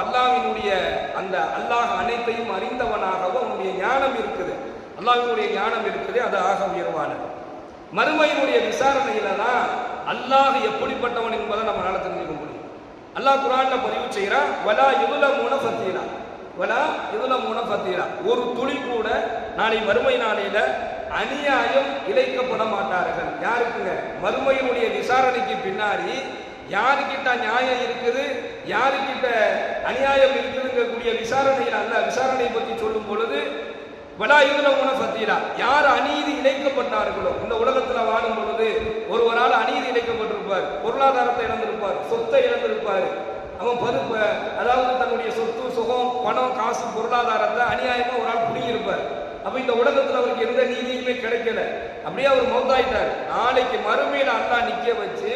அல்லாவினுடைய அந்த அல்லாஹ் அனைத்தையும் அறிந்தவனாகவும் அவனுடைய ஞானம் இருக்குது. அல்லாவினுடைய ஞானம் இருக்குது அது ஆக உயர்வானது. மறுமையினுடைய விசாரணையில தான் அல்லாஹ் எப்படிப்பட்டவன் என்பதை நம்மளால தெரிஞ்சுக்க முடியும். அல்லாஹ் குரான்ல பதிவு செய்கிறான் வலா இதுல மூண பத்தீரா வலா இதுல மூண பத்தீரா ஒரு துளி கூட நாளை மறுமை நாளையில அநியாயம் இழைக்கப்பட மாட்டார்கள். யாருக்குங்க? மறுமையினுடைய விசாரணைக்கு பின்னாடி யாருக்கிட்ட நியாயம் இருக்குது? யாருக்கிட்ட அநியாயம் இருக்குதுங்கக்கூடிய விசாரணையில் அல்ல. விசாரணை பற்றி சொல்லும் பொழுது வலா இதுல பத்தீரா யார் அநீதி இழைக்கப்பட்டார்களோ இந்த உலகத்துல வாழும் பொழுது ஒருவரால் அநீதி இணைக்கப்பட்டிருப்பார் பொருளாதாரத்தை இழந்திருப்பார். சொத்தை இழந்திருப்பார். அவன் பருப்ப அதாவது தன்னுடைய சொத்து சுகம் பணம் காசு பொருளாதாரத்தை அநியாயமா ஒரு ஆள் குடியிருப்பார் அப்ப இந்த உலகத்துல அவருக்கு எந்த நீதியுமே கிடைக்கல. அப்படியே அவர் மௌத்தாயிட்டார். நாளைக்கு மறுமையில அண்ணா நிக்க வச்சு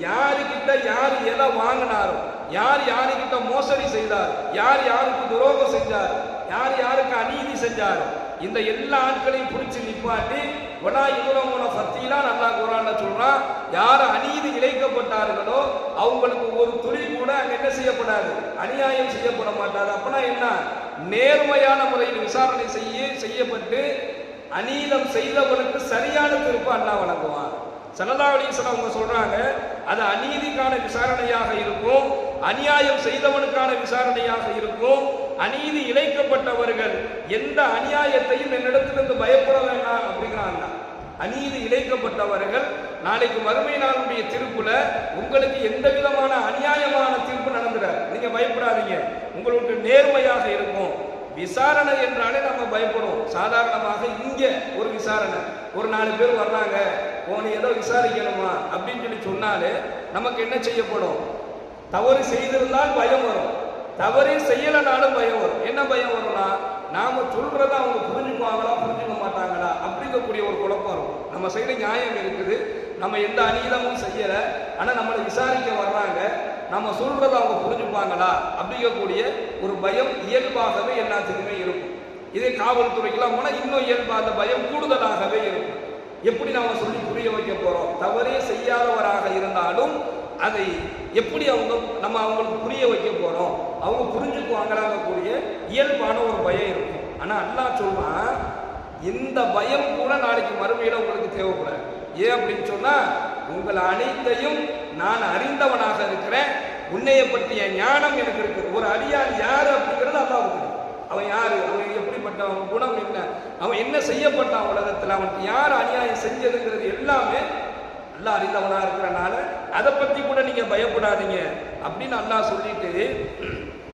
யாருக்கிட்ட யார் எதை வாங்கினாரோ யார் யாருக்கிட்ட மோசடி செய்தார் யார் யாருக்கு துரோகம் செஞ்சார் யார் யாருக்கு அநீதி செஞ்சார் இந்த எல்லா ஆட்களையும் பிடிச்சி நிப்பாட்டி வடா இவரமோன சத்தியெல்லாம் நல்லா குரான்ல சொல்றான் யார் அநீதி இழைக்கப்பட்டார்களோ அவங்களுக்கு ஒரு துளி கூட அங்க என்ன செய்யப்படாது? அநியாயம் செய்யப்பட மாட்டாது. அப்படின்னா என்ன? நேர்மையான முறையில் விசாரணை செய்ய செய்யப்பட்டு அநீதம் செய்தவனுக்கு சரியான திருப்பு அண்ணா வழங்குவான். சல்லா அலிஸ்லாம் அவங்க சொல்றாங்க அது அநீதிக்கான விசாரணையாக இருக்கும் அநியாயம் செய்தவனுக்கான விசாரணையாக இருக்கும் அநீதி இழைக்கப்பட்டவர்கள் எந்த அநியாயத்தையும் என்னிடத்திலிருந்து பயப்பட வேண்டாம் அப்படிங்கிறாங்க. அநீதி இழைக்கப்பட்டவர்கள் நாளைக்கு மறுமை நாளுடைய தீர்ப்புல உங்களுக்கு எந்த விதமான அநியாயமான தீர்ப்பு நடந்துடாது. நீங்க பயப்படாதீங்க. உங்களுக்கு நேர்மையாக இருக்கும். விசாரணை என்றாலே நம்ம பயப்படும் சாதாரணமாக இங்கே ஒரு விசாரணை. ஒரு நாலு பேர் வர்றாங்க. உன்னை ஏதோ விசாரிக்கணுமா அப்படின்னு சொல்லி சொன்னாலே நமக்கு என்ன செய்யப்படும்? தவறு செய்திருந்தால் பயம் வரும். தவறே செய்யலைனாலும் பயம் வரும். என்ன பயம் வரும்னா நாம சொல்றத அவங்க புரிஞ்சுக்குவாங்களா புரிஞ்சுக்க மாட்டாங்களா அப்படிங்கக்கூடிய ஒரு குழப்பம் இருக்கும். நம்ம சைடு நியாயம் இருக்குது. நம்ம எந்த அநீதமும் செய்யல. ஆனா நம்மளை விசாரிக்க வர்றாங்க. நம்ம சொல்றத அவங்க புரிஞ்சுப்பாங்களா அப்படிங்கக்கூடிய ஒரு பயம் இயல்பாகவே எல்லாத்துக்குமே இருக்கும். இதே காவல்துறைக்கெல்லாம் போனால் இன்னும் இயல்பாக அந்த பயம் கூடுதலாகவே இருக்கும். எப்படி நாம சொல்லி புரிய வைக்க போறோம்? தவறே செய்யாதவராக இருந்தாலும் அதை எப்படி அவங்க நம்ம அவங்களுக்கு புரிய வைக்க போறோம்? அவங்க புரிஞ்சுக்குவாங்களாங்க கூடிய இயல்பான ஒரு பயம் இருக்கும் ஆனா அல்லா சொல்றான் இந்த பயம் கூட நாளைக்கு மறுமையில உங்களுக்கு தேவைப்படாது. ஏன் அப்படின்னு சொன்னா உங்கள் அனைத்தையும் நான் அறிந்தவனாக இருக்கிறேன். உன்னைய பற்றிய ஞானம் எனக்கு இருக்கு. ஒரு அடியார் யாரு அப்படிங்கிறது அல்லாவுக்கு அவன் யாரு? அவன் எப்படிப்பட்டவன்? அவன் குணம் என்ன? அவன் என்ன செய்யப்பட்டான் உலகத்தில்? அவனுக்கு யார் அநியாயம் செஞ்சதுங்கிறது எல்லாமே நல்லா அறிந்தவனா இருக்கிறனால அதை பத்தி கூட நீங்க பயப்படாதீங்க அப்படின்னு அண்ணா சொல்லிட்டு